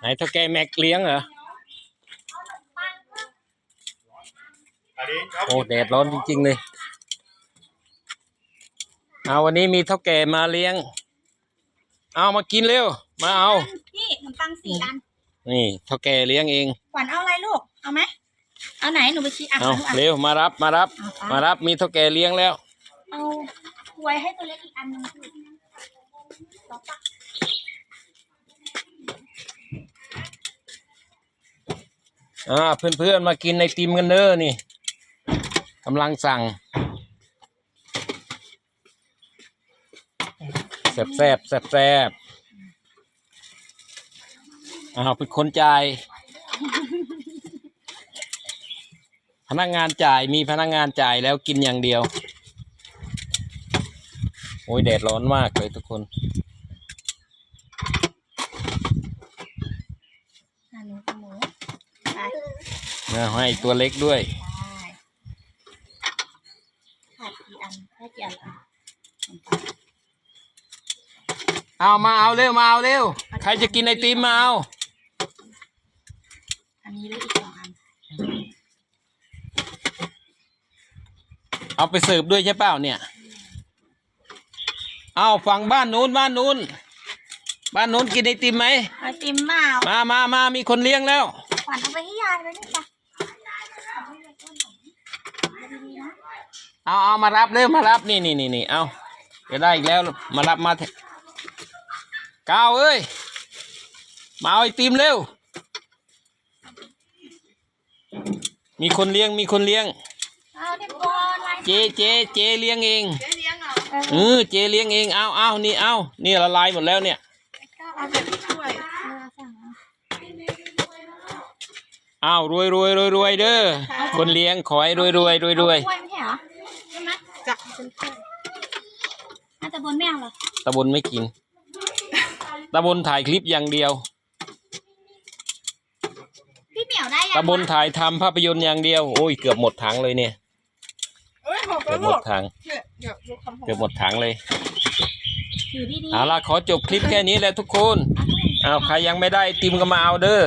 ไหนเท่าแกแม็กเลี้ยงเหรออันนี้ครับโอ้แดดร้อนจริงๆเลยเอาวันนี้มีเท่าแก่มาเลี้ยง เอามากินเร็ว มาเอา พี่ขนมปังสี่อัน นี่เท่าแก่เลี้ยงเอง ขวัญเอาอะไรลูก เอาไหม เอาไหนหนูไปชี้อะเอาหนูอะเร็วมารับมารับเอาไปมารับมีเท่าแก่เลี้ยงแล้ว เอากล้วยให้ตัวเล็กอีกอันหนึงพี่ต่ อ่าเพื่อนๆมากินในติมกันเด้อนี่กำลังสั่งแซบแซบแซบแซบอ้าวเป็นคนจ่ายพนักงานจ่ายมีพนักงานจ่ายแล้วกินอย่างเดียว โอ้ยแดดร้อนมากเลยทุกคน อะหนูกับหมูไป นะให้ตัวเล็กด้วยได้ขาดกี่อันได้กี่อันละเอามาเอาเร็วมาเอาเร็ว ใครจะกินไอติมมาเอา อันนี้ได้อีกสองอัน เอาไปเสิร์ฟด้วยใช่เปล่าเนี่ย เอาฝั่งบ้านนู้นบ้านนู้น บ้านนู้นกินไอติมไหมไอติมเปล่ามามามามีคนเลี้ยงแล้ว ขวัญเอาไปให้ยายไว้นี่จ้ะ เอาเอามารับเร็วมารับนี่นี่นี่นี่เอาจะได้อีกแล้วมารับมาเถอะก้าวเอ้ยมาเอาไอติมเร็ว มีคนเลี้ยงมีคนเลี้ยงเอาเด็กบอลอะไรเจเจเจเลี้ยงเองเลี้ยงเหรอเออเจเลี้ยงเองเอาเอานี่เอานี่ละลายหมดแล้วเนี่ยก็เอาแบบที่ช่วยเออสั่งเอาอ้าวรวยรวยรวยรวยเด้อคนเลี้ยงขอให้รวยรวยรวยรวย จะเป็นกล้วยน่าจะบนแมวเหรอตะบนไม่กิน ตะบนถ่ายคลิปอย่างเดียว พี่เหมียวได้ยังตะบนถ่ายทำภาพยนตร์อย่างเดียว โอ้ยเกือบหมดถังเลยเนี่ย เอ้ยหกเกืแล้อวบหมลูดกถัง เนี่ยเดี๋ยวลูกคำหกเกือบหมดถังเลย ถือดีๆเอาล่ะขอจบคลิปแค่นี้แหละทุกคน เอาใครยังไม่ได้ไอติมก็มาเอาเด้อ